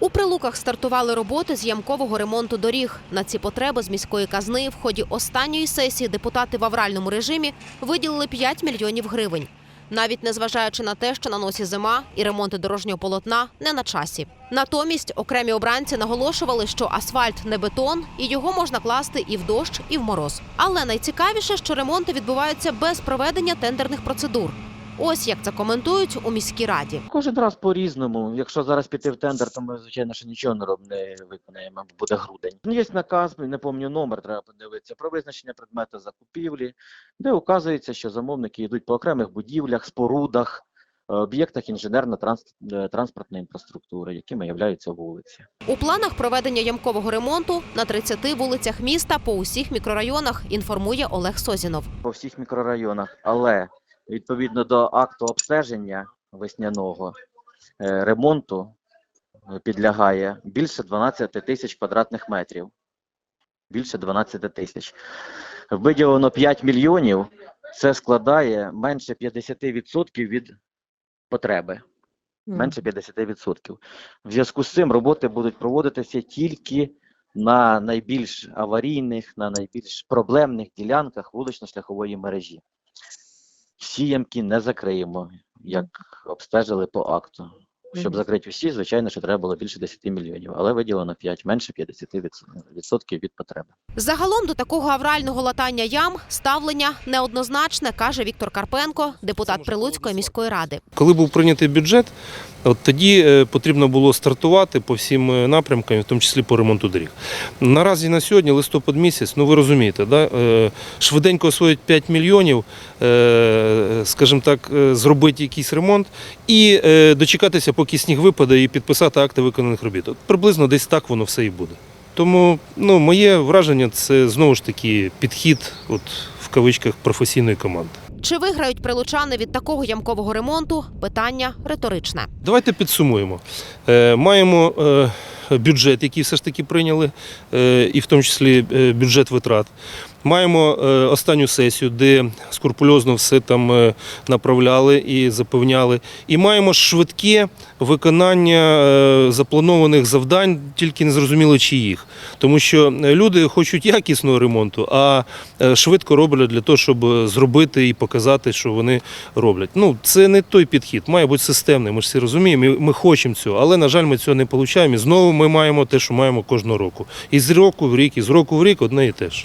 У прилуках стартували роботи з ямкового ремонту доріг. На ці потреби з міської казни в ході останньої сесії депутати в авральному режимі виділили 5 мільйонів гривень. Навіть незважаючи на те, що на носі зима і ремонти дорожнього полотна не на часі. Натомість окремі обранці наголошували, що асфальт не бетон, і його можна класти і в дощ, і в мороз. Але найцікавіше, що ремонти відбуваються без проведення тендерних процедур. Ось як це коментують у міській раді. Кожен раз по-різному. Якщо зараз піти в тендер, то ми, звичайно, що нічого не роб не виконаємо, буде грудень. Ну, Є наказ, не пам'ятаю номер, треба подивитися, про визначення предмету закупівлі, де указується, що замовники йдуть по окремих будівлях, спорудах, е, об'єктах інженерно-транспортної інфраструктури, якими являються вулиці. У планах проведення ямкового ремонту на 30 вулицях міста по усіх мікрорайонах, інформує Олег Созінов. По всіх мікрорайонах, але відповідно до акту обстеження весняного е, ремонту е, підлягає більше 12 тисяч квадратних метрів. Більше 12 тисяч. Виділено 5 мільйонів, це складає менше 50% від потреби. Менше 50%. В зв'язку з цим роботи будуть проводитися тільки на найбільш аварійних, на найбільш проблемних ділянках вулично-шляхової мережі. Всі ямки не закриємо, як обстежили по акту. Щоб закрити всі, звичайно, що треба було більше 10 мільйонів, але виділено 5, менше 50% від потреби. Загалом до такого аврального латання ям ставлення неоднозначне, каже Віктор Карпенко, депутат Прилуцької міської ради. Коли був прийнятий бюджет, от тоді е, потрібно було стартувати по всім е, напрямкам, в тому числі по ремонту доріг. Наразі на сьогодні, листопад місяць, ну ви розумієте, да? е, швиденько освоїть 5 мільйонів, скажімо так, зробити якийсь ремонт і дочекатися, поки сніг випаде, і підписати акти виконаних робіт. От приблизно десь так воно все і буде. Тому ну, моє враження це знову ж таки підхід, от в кавичках професійної команди. Чи виграють прилучани від такого ямкового ремонту? Питання риторичне. Давайте підсумуємо. Е, Маємо е, бюджет, який все ж таки прийняли, е, і в тому числі е, бюджет витрат. Маємо е, останню сесію, де скрупульозно все там е, направляли і запевняли. І маємо швидке виконання е, запланованих завдань, тільки не зрозуміло чиїх. Тому що люди хочуть якісного ремонту, а швидко роблять для того, щоб зробити і показати, що вони роблять. Ну, це не той підхід, має бути системний. Ми ж всі розуміємо, і ми хочемо цього, але на жаль, ми цього не отримуємо. І знову ми маємо те, що маємо кожного року. І з року в рік, і з року в рік одне і те ж.